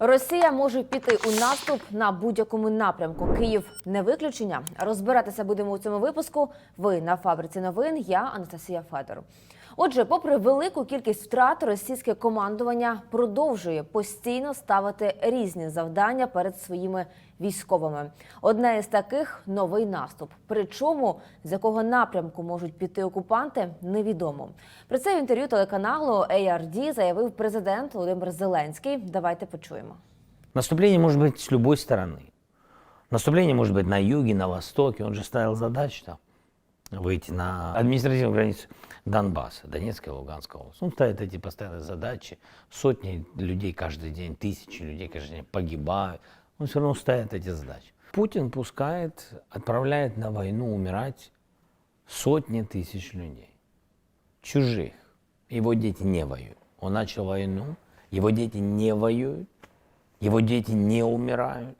Росія може піти у наступ на будь-якому напрямку. Київ не виключення. Розбиратися будемо у цьому випуску. Ви на фабриці новин. Я Анастасія Федор. Отже, попри велику кількість втрат, російське командування продовжує постійно ставити різні завдання перед своїми військовими. Одне із таких новий наступ. Причому з якого напрямку можуть піти окупанти, невідомо. Про це в інтерв'ю телеканалу ARD заявив президент Володимир Зеленський. Давайте почуємо. Наступление может быть с любой стороны. Наступление может быть на юге, на востоке. Он же ставил задачу там выйти на административную границу Донбасса, Донецкая, Луганская область. Он ставит эти постоянные задачи. Сотни людей каждый день, тысячи людей каждый день погибают. Он все равно ставит эти задачи. Путин пускает, отправляет на войну умирать сотни тысяч людей. Чужих. Его дети не воюют. Он начал войну, его дети не воюют. Его дети не умирают.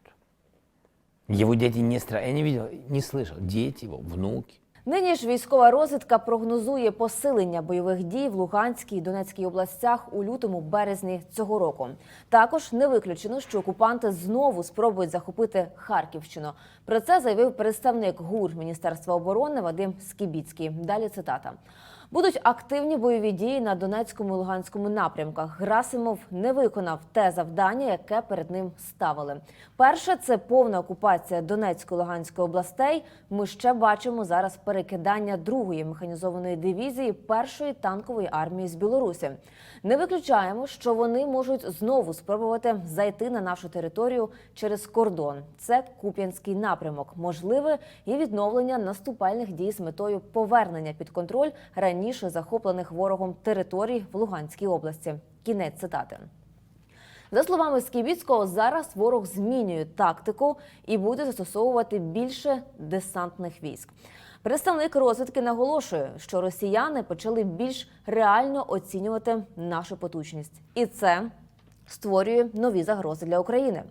Его дети не страдают. Я не видел, не слышал. Дети его, внуки. Нині ж військова розвідка прогнозує посилення бойових дій в Луганській і Донецькій областях у лютому березні цього року. Також не виключено, що окупанти знову спробують захопити Харківщину. Про це заявив представник ГУР Міністерства оборони Вадим Скібіцький. Далі цитата. Будуть активні бойові дії на Донецькому і Луганському напрямках. Грасимов не виконав те завдання, яке перед ним ставили. Перше це повна окупація Донецької Луганської областей. Ми ще бачимо зараз перекидання другої механізованої дивізії першої танкової армії з Білорусі. Не виключаємо, що вони можуть знову спробувати зайти на нашу територію через кордон. Це Куп'янський напрямок. Можливе і відновлення наступальних дій з метою повернення під контроль раніше захоплених ворогом територій в Луганській області. Кінець цитати. За словами Скібіцького, зараз ворог змінює тактику і буде застосовувати більше десантних військ. Представник розвідки наголошує, що росіяни почали більш реально оцінювати нашу потужність, і це створює нові загрози для України.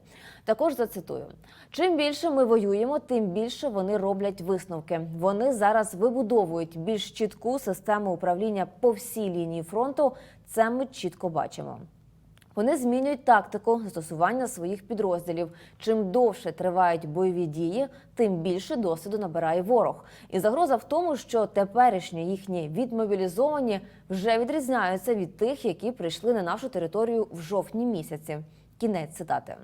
Також зацитую: чим більше ми воюємо, тим більше вони роблять висновки. Вони зараз вибудовують більш чітку систему управління по всій лінії фронту. Це ми чітко бачимо. Вони змінюють тактику застосування своїх підрозділів. Чим довше тривають бойові дії, тим більше досвіду набирає ворог. І загроза в тому, що теперішні їхні відмобілізовані вже відрізняються від тих, які прийшли на нашу територію в жовтні місяці. Кінець цитати.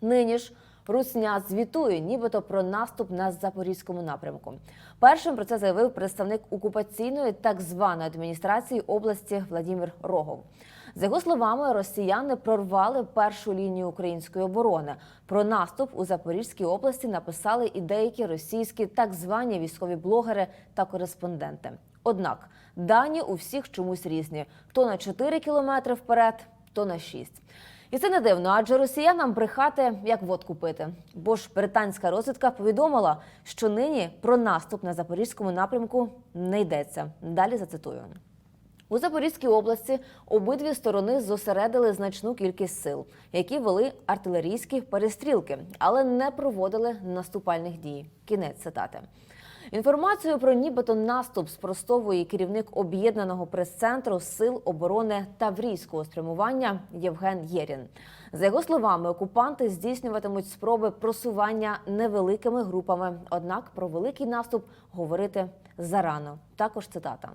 Нині ж Русня звітує, нібито про наступ на запорізькому напрямку. Першим про це заявив представник окупаційної так званої адміністрації області Владимир Рогов. За його словами, росіяни прорвали першу лінію української оборони. Про наступ у Запорізькій області написали і деякі російські так звані військові блогери та кореспонденти. Однак дані у всіх чомусь різні: то на 4 кілометри вперед, то на 6. І це не дивно, адже росіянам брехати як водку пити. Бо ж британська розвідка повідомила, що нині про наступ на запорізькому напрямку не йдеться. Далі зацитую. У Запорізькій області обидві сторони зосередили значну кількість сил, які вели артилерійські перестрілки, але не проводили наступальних дій. Кінець цитати. Інформацію про нібито наступ спростовує керівник об'єднаного прес-центру сил оборони Таврійського спрямування Євген Єрін. За його словами, окупанти здійснюватимуть спроби просування невеликими групами. Однак про великий наступ говорити зарано. Також цитата.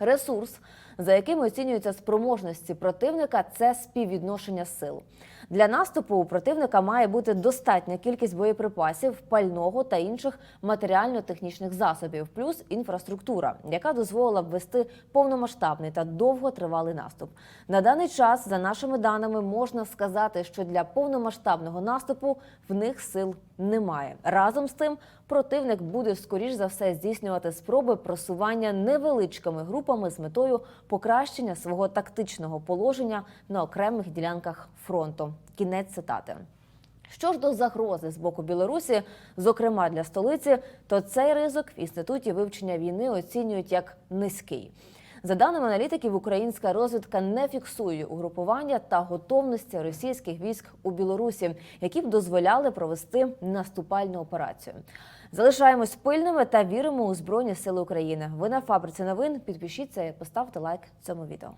Ресурс, за яким оцінюються спроможності противника, це співвідношення сил. Для наступу у противника має бути достатня кількість боєприпасів, пального та інших матеріально-технічних засобів, плюс інфраструктура, яка дозволила б вести повномасштабний та довготривалий наступ. На даний час, за нашими даними, можна сказати, що для повномасштабного наступу в них сил немає. Разом з тим, противник буде скоріш за все здійснювати спроби просування невеличкими групами з метою покращення свого тактичного положення на окремих ділянках фронту. Кінець цитати. Що ж до загрози з боку Білорусі, зокрема для столиці, то цей ризик в інституті вивчення війни оцінюють як низький. За даними аналітиків, українська розвідка не фіксує угрупування та готовності російських військ у Білорусі, які б дозволяли провести наступальну операцію. Залишаємось пильними та віримо у Збройні Сили України. Ви на фабриці новин. Підпишіться і поставте лайк цьому відео.